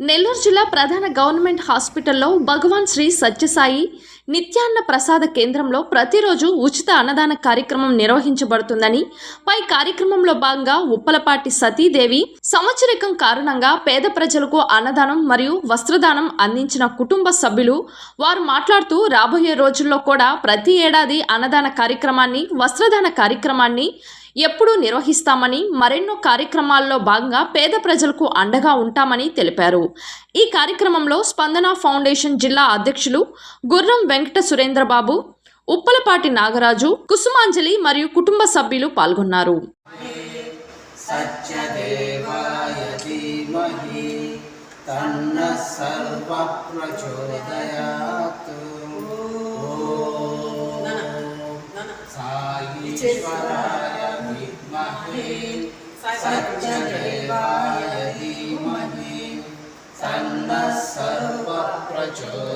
నెల్లూరు జిల్లా ప్రధాన గవర్నమెంట్ హాస్పిటల్లో భగవాన్ శ్రీ సత్యసాయి నిత్యాన్న ప్రసాద కేంద్రంలో ప్రతిరోజు ఉచిత అన్నదాన కార్యక్రమం నిర్వహించబడుతుందని పై కార్యక్రమంలో భాగంగా ఉప్పలపాటి సతీదేవి సంవత్సరికం కారణంగా పేద ప్రజలకు అన్నదానం మరియు వస్త్రదానం అందించిన కుటుంబ సభ్యులు వారు మాట్లాడుతూ రాబోయే రోజుల్లో కూడా ప్రతి ఏడాది అన్నదాన కార్యక్రమాన్ని వస్త్రదాన కార్యక్రమాన్ని ఎప్పుడూ నిర్వహిస్తామని మరెన్నో కార్యక్రమాల్లో భాగంగా పేద ప్రజలకు అండగా ఉంటామని తెలిపారు. ఈ కార్యక్రమంలో స్పందన ఫౌండేషన్ జిల్లా అధ్యక్షులు గుర్రం వెంకట సురేంద్రబాబు ఉప్పలపాటి నాగరాజు కుసుమాంజలి మరియు కుటుంబ సభ్యులు పాల్గొన్నారు. సాయి सच्चदेवाय धीमहि तन्नः सर्वप्रचोदयात्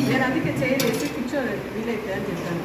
నేను అందుకే చేయలేదు కూర్చోలేదు వీలైతే అని చెప్పాను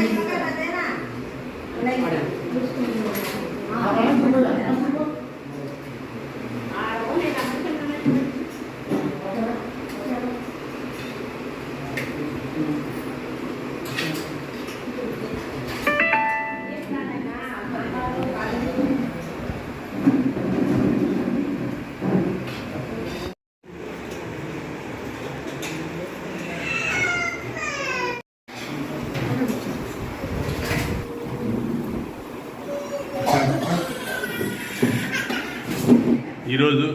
Amen. ఈరోజు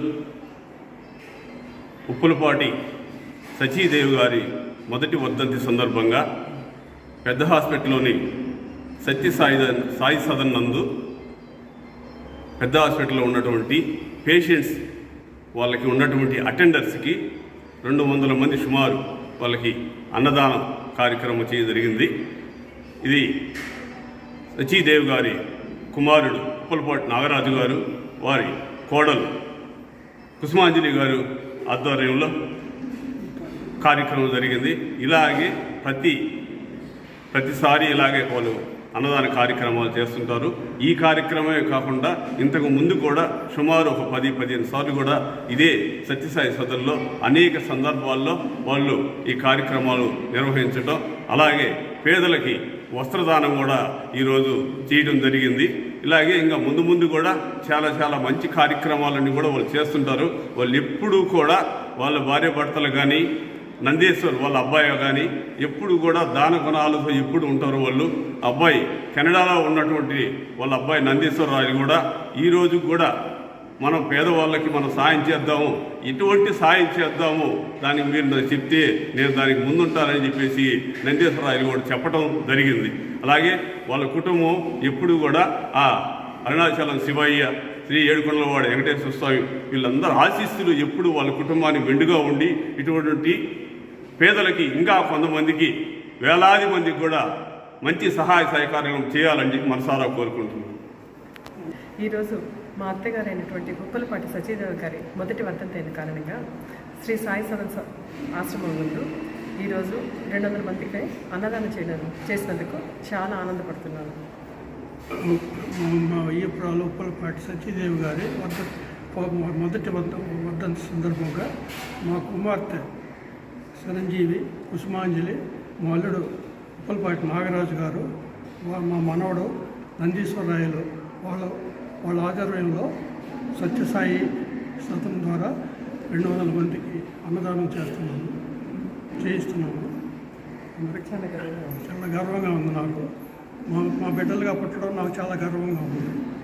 ఉప్పులపాటి సచీదేవి గారి మొదటి వర్ధంతి సందర్భంగా పెద్ద హాస్పిటల్లోని సత్య సాయి సాయి సదన్ నందు పెద్ద హాస్పిటల్లో ఉన్నటువంటి పేషెంట్స్ వాళ్ళకి ఉన్నటువంటి అటెండర్స్కి రెండు వందల మంది సుమారు వాళ్ళకి అన్నదానం కార్యక్రమం చేయడం జరిగింది. ఇది సచీదేవి గారి కుమారుడు ఉప్పలపాటి నాగరాజు గారు వారి కోడలు కుసుమాంజలి గారు ఆధ్వర్యంలో కార్యక్రమం జరిగింది. ఇలాగే ప్రతి ప్రతిసారి ఇలాగే వాళ్ళు అన్నదాన కార్యక్రమాలు చేస్తుంటారు. ఈ కార్యక్రమమే కాకుండా ఇంతకు ముందు కూడా సుమారు ఒక పది పదిహేను సార్లు కూడా ఇదే సత్యసాయి సదల్లో అనేక సందర్భాల్లో వాళ్ళు ఈ కార్యక్రమాలు నిర్వహించడం అలాగే పేదలకి వస్త్రదానం కూడా ఈరోజు చేయడం జరిగింది. ఇలాగే ఇంకా ముందు ముందు కూడా చాలా చాలా మంచి కార్యక్రమాలన్నీ కూడా వాళ్ళు చేస్తుంటారు. వాళ్ళు ఎప్పుడూ కూడా వాళ్ళ భార్య భర్తలు కానీ నందేశ్వర్ వాళ్ళ అబ్బాయి కానీ ఎప్పుడు కూడా దాన గుణాలతో ఎప్పుడు ఉంటారు వాళ్ళు. అబ్బాయి కెనడాలో ఉన్నటువంటి వాళ్ళ అబ్బాయి నందీశ్వర రాజు కూడా ఈ రోజు కూడా మనం పేదవాళ్ళకి మనం సాయం చేద్దాము ఎటువంటి సాయం చేద్దాము దానికి మీరు నాకు చెప్తే నేను దానికి ముందుంటానని చెప్పేసి నందేశ్వరరాయలు కూడా చెప్పడం జరిగింది. అలాగే వాళ్ళ కుటుంబం ఎప్పుడు కూడా ఆ అరుణాచలం శివయ్య శ్రీ ఏడుకొండలవాడు వెంకటేశ్వర స్వామి వీళ్ళందరూ ఆశీస్సులు ఎప్పుడు వాళ్ళ కుటుంబాన్ని మెండుగా ఉండి ఇటువంటి పేదలకి ఇంకా కొంతమందికి వేలాది మందికి కూడా మంచి సహాయ సహకారం చేయాలని మనసారా కోరుకుంటున్నాను ఈరోజు మా అత్తగారు అయినటువంటి గుప్పలపాటి సచీదేవి గారి మొదటి వర్ధంతి అయిన కారణంగా శ్రీ సాయి సదన్ ఆశ్రమం ముందు ఈరోజు రెండు వందల మందికి అన్నదానం చేయడం చేసినందుకు చాలా ఆనందపడుతున్నాను. మా అయ్యపురాలు ఉప్పలపాటి సత్యదేవి గారి వద్ద మొదటి వద్ద వర్ధంతి సందర్భంగా మా కుమార్తె చిరంజీవి కుసుమాంజలి మా అల్లుడు ఉప్పలపాటి నాగరాజు గారు మా మనవడు నందీశ్వరరాయలు వాళ్ళ వాళ్ళ ఆధ్వర్యంలో సత్యసాయి సతం ద్వారా రెండు వందల మందికి అన్నదానం చేస్తున్నాము. చేయిస్తున్నాము. అందరికీ. చాలా గర్వంగా ఉంది నాకు. మా మా బిడ్డలుగా పుట్టడం నాకు చాలా గర్వంగా ఉంది.